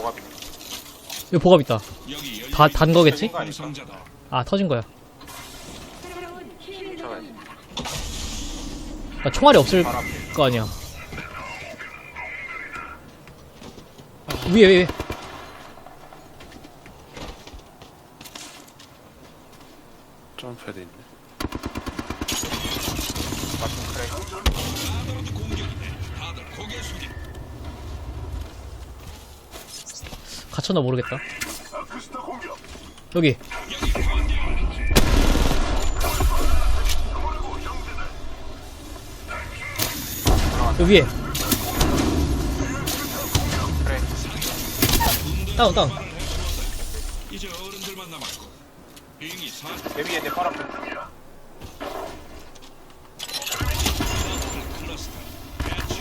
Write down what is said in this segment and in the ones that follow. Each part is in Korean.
보갑이네. 여기 보갑 있다. 다, 단 거겠지? 성자다. 아, 터진 거야. 쫓아가야지. 아, 총알이 없을. 거 아니야. 위에, 위에. 점프해야 돼 있네. 맞춤 그래. 갇혔나 모르겠다. 여기. 여기 위에. 다운, 다운. 이제 어른들만 남았고. 비행이 사내 위에 내발앞에. 클러스터. 배치.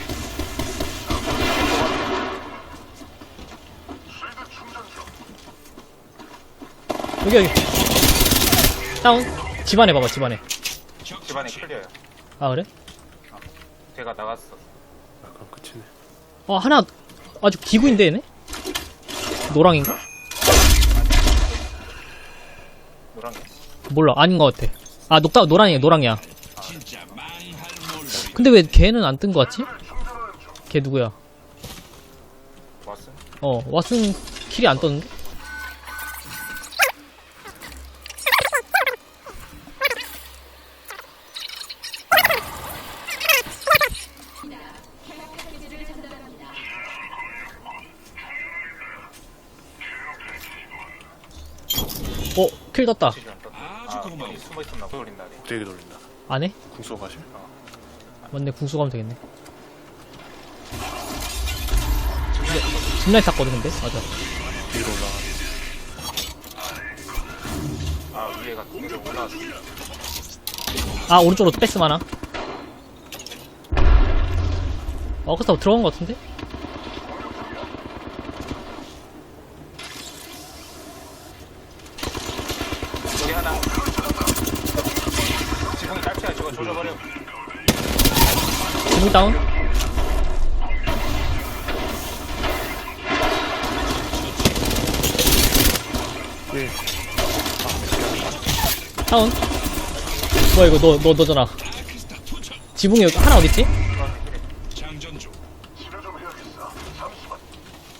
여기, 여기. 다운. 집안에 봐봐, 집안에. 집안에 클리어야. 아, 그래? 걔가 나갔어. 약간 끝이네. 어, 하나, 아주 기구인데, 얘네? 노랑인가? 노란 게. 몰라, 아닌 것 같아. 아, 녹다, 노랑이야, 노랑이야. 근데 왜 걔는 안 뜬 것 같지? 걔 누구야? 왔음. 어, 왓슨 킬이 안 떴는데? 어, 킬 떴다. 않다. 아주 아, 고마워. 거기 숨어 있었나 보다. 돌린다네. 되게 돌린다. 안 해? 궁쏘 가실? 맞네, 궁수 가면 되겠네. 근데, 짚라인 탔거든, 근데? 맞아. 위로 올라가. 아, 위에가 위로 올라왔어. 아, 오른쪽으로 뺐음 하나. 어, 그렇다 들어간 것 같은데? 여기 하나. 지붕이 짧지야. 저거 조져버려. 지붕 다운. 예. 다운. 뭐야, 이거 너, 너, 너잖아. 지붕이 여기 하나 어딨지?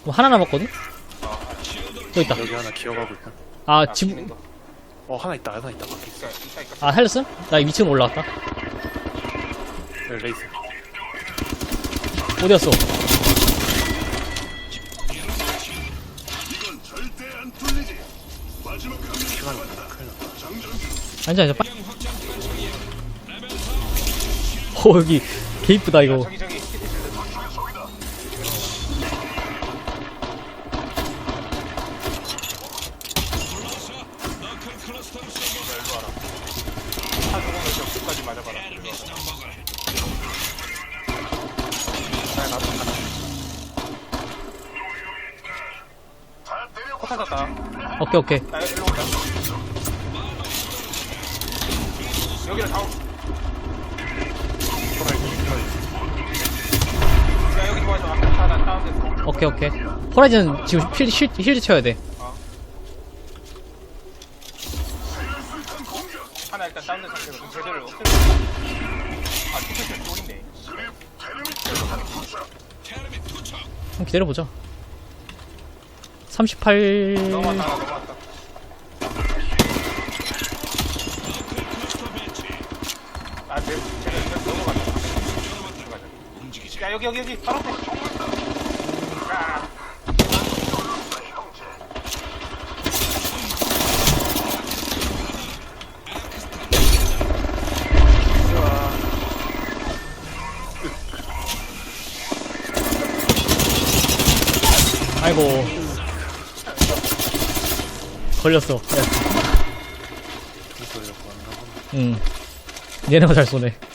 뭐 하나 남았거든? 저기 있다. 여기 하나 기어가고 있다. 아, 아, 지붕. 어, 하나 있다. 하나 있다. 아, 살렸음? 나 2층으로 올라갔다. 여기 레이스. 났다. 아니야, 아니야, 빨리. 어, 여기, 개 이쁘다, 이거. 오케이, 오케이. 오케이, 오케이. 호라이즌 지금 힐, 힐, 힐드 쳐야 돼. 한번 기다려보자. 38. 넘어왔다 넘어왔다. 여기 여기 바로 앞에. 아. 아이고. 걸렸어. 야, 보네. 응. 얘네가 잘 쏘네.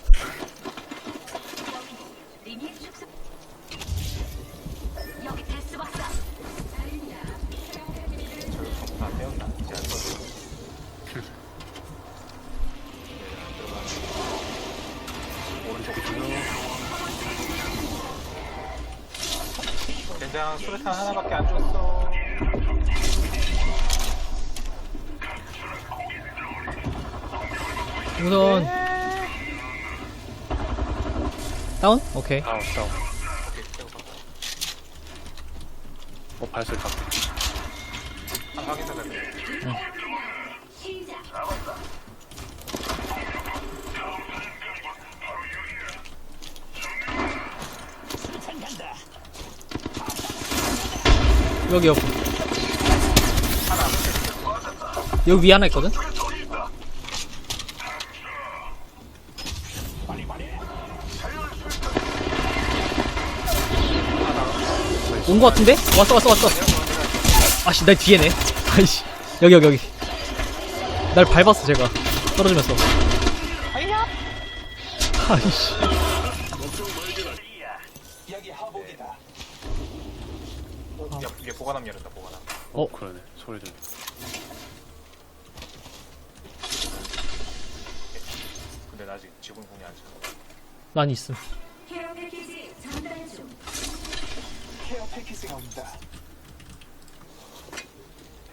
그냥 수류탄 하나밖에 안 줬어. 우선 다운? 오케이 다운 다운. 어 발소리 다 아, 확인해서 그래. 여기 여기 여기 위에 하나 있거든? 온 거 같은데? 왔어 왔어 왔어. 아씨 내 뒤에네. 아이씨. 여기 여기 여기. 날 밟았어 제가. 떨어지면서. 아이씨 어, 야, 얘 보관함 열었다, 보관함. 어? 그러네 소리 들려 근데 나 아직 지분 공유 안 쳤어. 난 있음 케어 패키지 전달 중.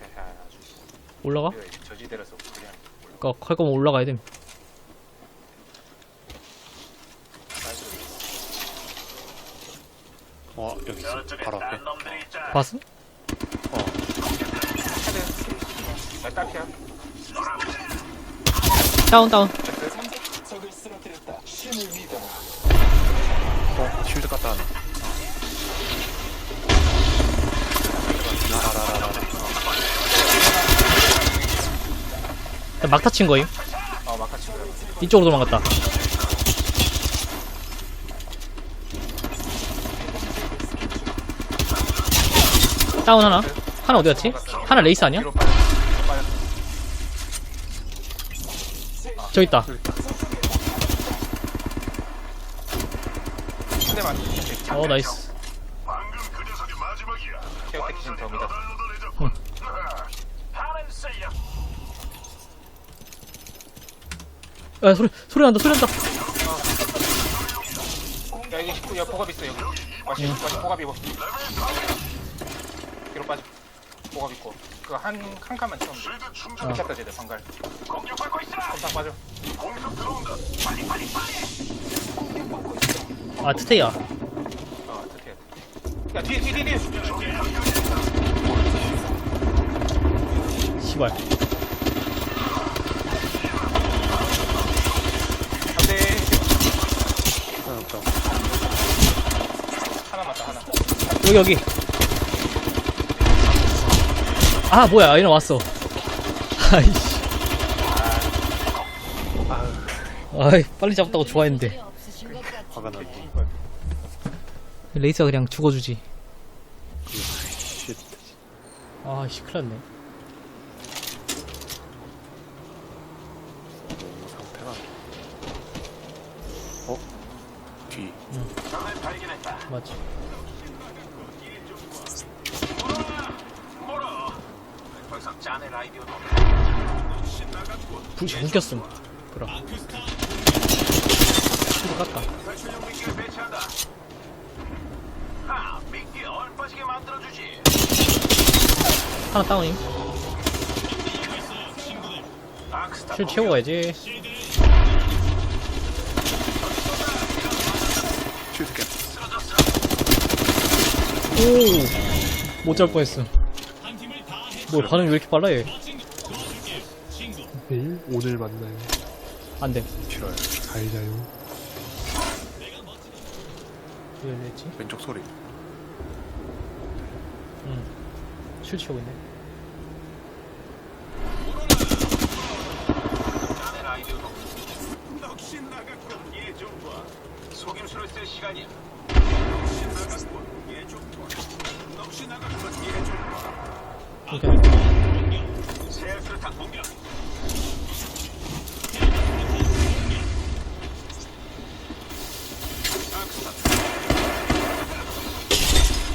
헤헤, 아주. 올라가? 우리가 저지대라서 그냥 올라. 그니까 갈 거면 올라가야 됨어 여기 있어 바로 앞에 봤음? 나 다운 다운. 어 쉴드 갖다 하나 라라라라라 막타 친 거임? 어, 마카 치고 이쪽으로 도망갔다. 다운 하나? 하나 어디 갔지? 하나 레이스 아니야? 뒤로 빠져. 저 있다. 어 나이스 케어 믿어. 야 소리 소리 난다 소리 난다 야, 여기, 시- 야, 보갑 있어, 여기. 와시, 와시, 보갑 입어. 뒤로 빠져. 보갑 있고. 그거 한, 한 칸만 채우면 돼. 미쳤다, 쟤들, 방갈. 깜짝 빠져. 아 트테야 어, 어떻게. 야, 뒤에, 뒤에, 뒤에, 뒤에. 시발 안 돼. 하나 없다 하나 맞다, 하나. 여기 여기 아 뭐야. 얘는 왔어. 아이씨. 아이 빨리 잡았다고 좋아했는데. 화가 나네. 레이스가 그냥 죽어주지. 쉣 아씨 큰일났네. 너무 상태가 어? 뒤. 맞지 불 웃겼음. 그럼. 이거 깠다. 하나 다운임. 실 채우고 가야지 쉴드 깼 오못 잡을 뻔했음 뭐 반응이 왜 이렇게 빨라 얘 내일 오늘 만나요. 안 돼 싫어요 잘 자요. 왜 했지? 왼쪽 소리 실 채우고 있네 넋이 나갔군 봐. 속임수를 쓸 시간이야. 얘좀 봐. 공격.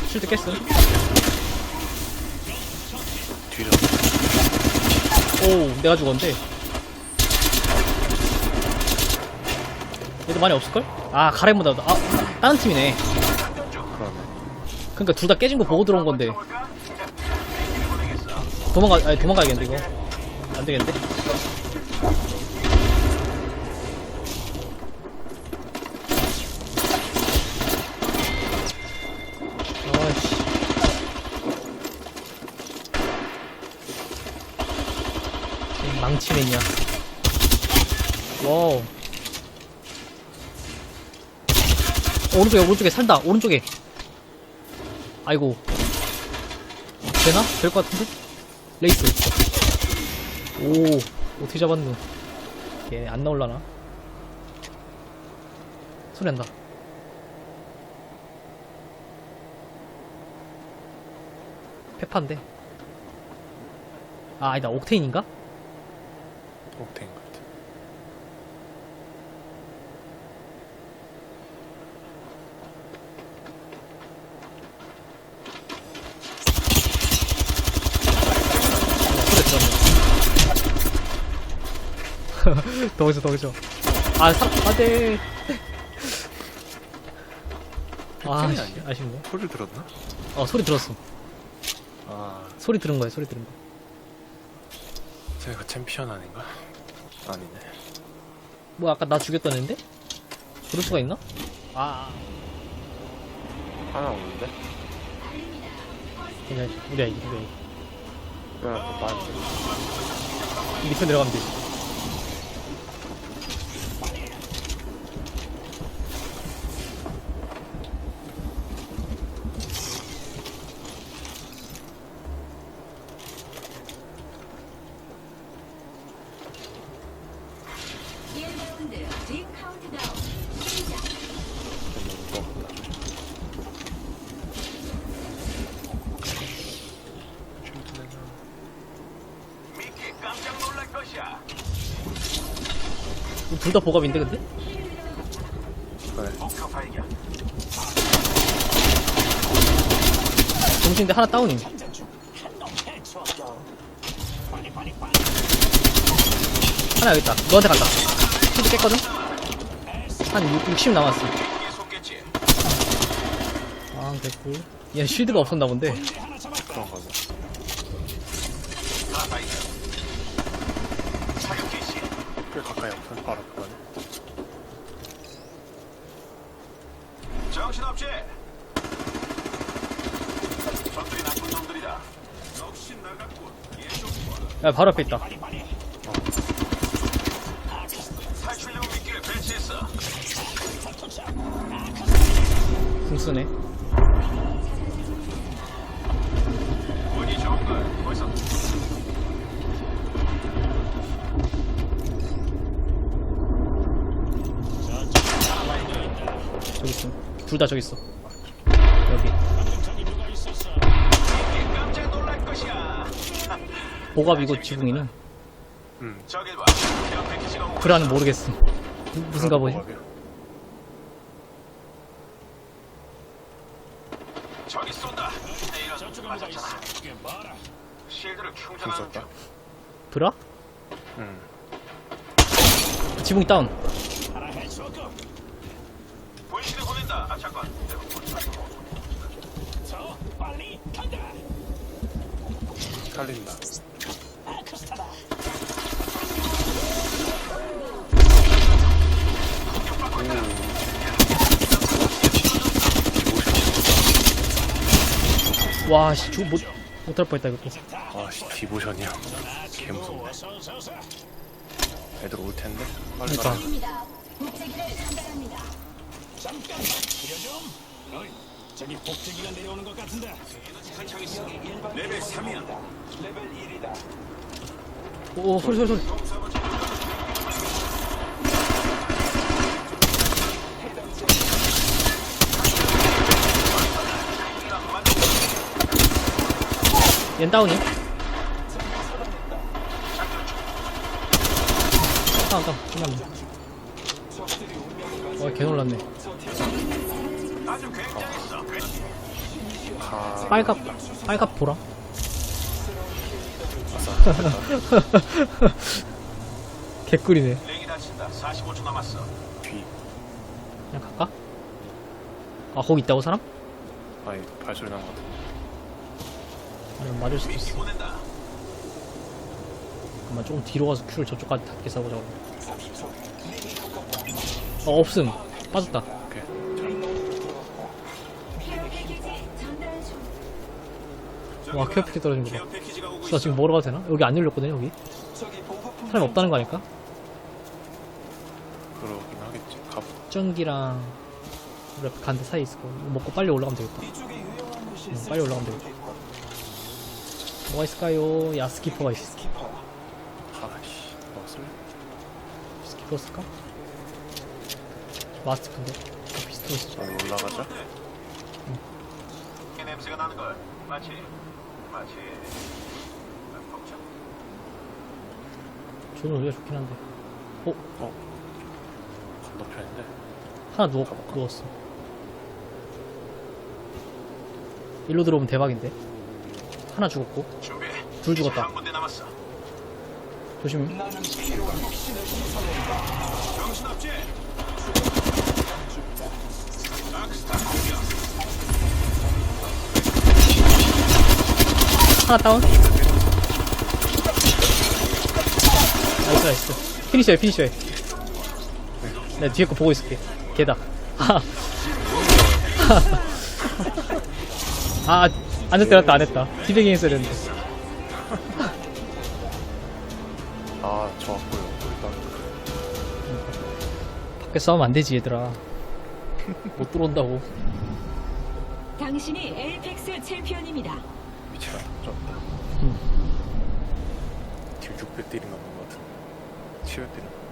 실드 깼음 뒤로. 오 내가 죽었는데. 얘도 많이 없을걸? 아 가렘보다 아 다른 팀이네. 그러네. 그러니까 둘 다 깨진 거 보고 들어온 건데 도망가 아니 도망가야겠는데 이거? 안 되겠는데? 아이씨. 이 망치맨이야 와우. 오른쪽에 오른쪽에 산다. 오른쪽에. 아이고. 되나? 될 것 같은데? 레이스. 오 어떻게 잡았노? 얘안 나올라나? 소리 난다 페파인데? 아 아니다. 옥테인인가? 옥테인 같아. 소리 들었네 더 그죠 더 그죠 아 사, 안돼 아 옥테인 씨, 아니야? 아쉽네 소리 들었나? 어 소리 들었어 아, 소리 들은 거야 소리 들은 거 저희가 챔피언 아닌가? 아니네. 뭐 아까 나 죽였다는데? 그럴 수가 있나? 아 하나 오는데? 그냥 우리야 이게 우리야 이게 야, 뭐 많이. 밑에 내려가면 되지 일 라운드 링 카운트다운 시작. 미끼 깜짝 놀랄 것이야. 둘다 보갑인데 근데? 그래. 동시인데 하나 다운임 하나 여기 있다 너한테 간다 실드 깼거든? 한 6, 60 남았어. 아 됐고 얘 쉴드가 없었나 본데 그런 거죠. 하나 발견. 사격 개시. 꽤 가까이 없어. 바로 그거네. 정신없지? 적들이 나쁜 놈들이다. 역시 나갔군. 예좀 야 바로 앞에 있다 탈출용 미끼를 배치했어. 궁수네 운이 좋은 걸 벌써 저기 있어 둘 다 저기 있어 여기. 보갑이고 지붕이는 음. 불안은 모르겠어 무슨 가 보지? 보갑이야. 저기 쏜다. 실드를 좀 충전하는. 중. 브라? 음. 지붕이 다운 본신을 보낸다. 아 잠깐. 내가 못 찾고. 살린다. 와 씨 죽 못, 못할 뻔했다 이것도 아, 씨, 디보션이야. 개 무섭네. 애들 올 텐데? 빨리 그러니까. 가라. 입니다. 목재기를 전달합니다. 레벨 3이야. 오 소리 소리 소리 얜 다운이야? 다운 다운 끝났네 와 개 놀랐네 아주 굉장했어. 가. 빨갑 빨갑 보라 개꿀이네 렉이 다친다. 45초 남았어. 뒤. 그냥 갈까? 아 거기 있다고 사람? 아니 발소리 난것 같아 아니면 맞을 수도 있어 잠깐만 조금 뒤로 가서 큐를 저쪽까지 닿게 싸보자 어 없음 빠졌다 오케이. 와 케어 패키 떨어진 케어 거봐 있어. 지금 뭐로 가도 되나? 여기 안 열렸거든요 여기 사람 없다는 거 아닐까? 그러긴 하겠지 가 전기랑 우리 앞에 간데 사이에 있을 거 이거 먹고 빨리 올라가면 되겠다 응, 빨리 올라가면 되겠다 뭐가 있을까요? 야 스키퍼가 있어 스키퍼. 아씨 먹었을래? 스키퍼 쓸까? 마스티프인데 피스톨 쓰자 저기 올라가자 냄새가 나는 걸. 마치 마치 저는 우리가 좋긴 한데 어? 건너편인데 하나 누워, 누웠어 일로 들어오면 대박인데 하나 죽었고 준비. 둘 죽었다 한 군데 남았어. 조심 나는 필요한 혁신을 신선한다. 정신없지? 공격. 하나 다운 나이스 나이스. 피니셔해 피니셔해. 내가 뒤에 거 보고 있을게. 걔다. 아 안했다 안했다 안했다. 디베깅 했어야 되는데. 아저 앞보여 보이다 밖에 싸우면 안 되지 얘들아. 못 들어온다고. 당신이 엘펙스 챔피언입니다. 위치가 졌다 음. 딜 600딜인가 본것 같은데 700딜인가